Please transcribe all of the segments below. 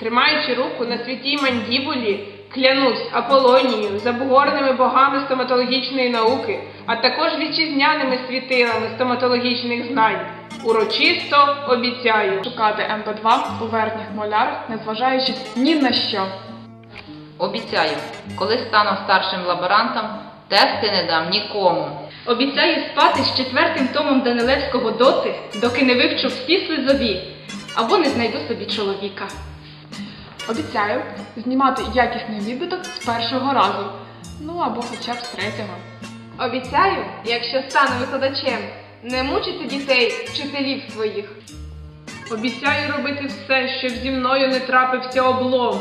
Тримаючи руку на святій мандібулі, клянусь Аполонією, забугорними богами стоматологічної науки, а також вітчизняними світилами стоматологічних знань. Урочисто обіцяю. Шукати МП2 у верхніх молярах, незважаючи ні на що. Обіцяю, коли стану старшим лаборантом, тести не дам нікому. Обіцяю спати з четвертим томом Данилевського доти, доки не вивчу всі слизові, або не знайду собі чоловіка. Обіцяю знімати якісний відбиток з першого разу. Ну або хоча б з третього. Обіцяю, якщо стану викладачем, не мучити дітей, вчителів своїх. Обіцяю робити все, щоб зі мною не трапився облом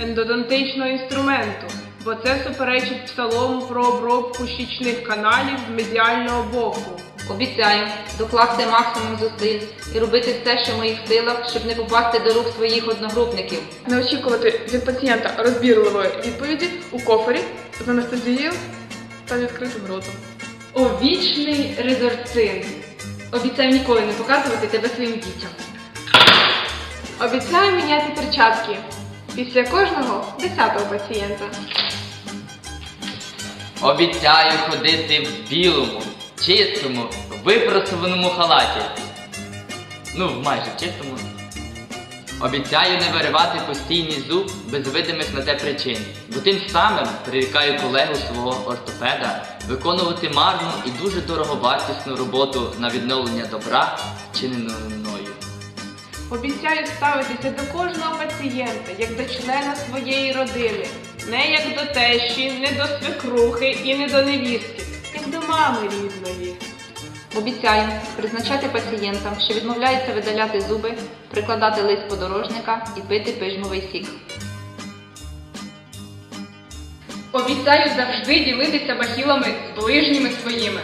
ендодонтичного інструменту, бо це суперечить псалому про обробку щічних каналів з медіального боку. Обіцяю докласти максимум зусиль і робити все, що в моїх силах, щоб не попасти до рук своїх одногрупників. Не очікувати від пацієнта розбірливої відповіді у кофері з анестезією та відкритим ротом. О, вічний резорцин! Обіцяю ніколи не показувати тебе своїм дітям. Обіцяю міняти перчатки після кожного десятого пацієнта. Обіцяю ходити в білому, чистому, випросуваному халаті. Ну, майже чистому. Обіцяю не виривати постійний зуб без видимих на те причин, бо тим самим прирікаю колегу свого ортопеда виконувати марну і дуже дороговартісну роботу на відновлення добра, вчиненого мною. Обіцяю ставитися до кожного пацієнта як до члена своєї родини, не як до тещі, не до свекрухи і не до невістки, мами рідної. Обіцяю призначати пацієнтам, що відмовляються видаляти зуби, прикладати лист подорожника і пити пижмовий сік. Обіцяю завжди ділитися бахілами з ближніми своїми.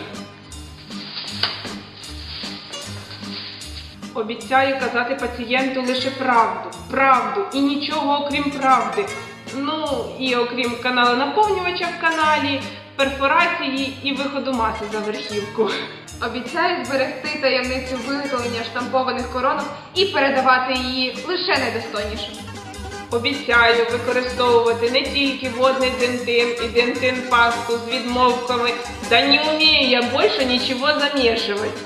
Обіцяю казати пацієнту лише правду, правду і нічого окрім правди. Ну і окрім каналу наповнювача в каналі, перфорації і виходу маси за верхівку. Обіцяю зберегти таємницю виготовлення штампованих коронок і передавати її лише недостойнішим. Обіцяю використовувати не тільки водний дентин і дентин пасту з відмовками, да не умію я більше нічого замішувати.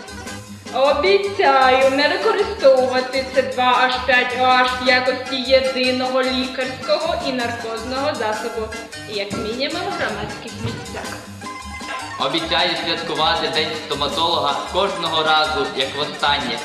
Обіцяю не використовувати С2H5OH в якості єдиного лікарського і наркозного засобу, як мінімум громадських місцях. Обіцяю святкувати День стоматолога кожного разу, як востаннє.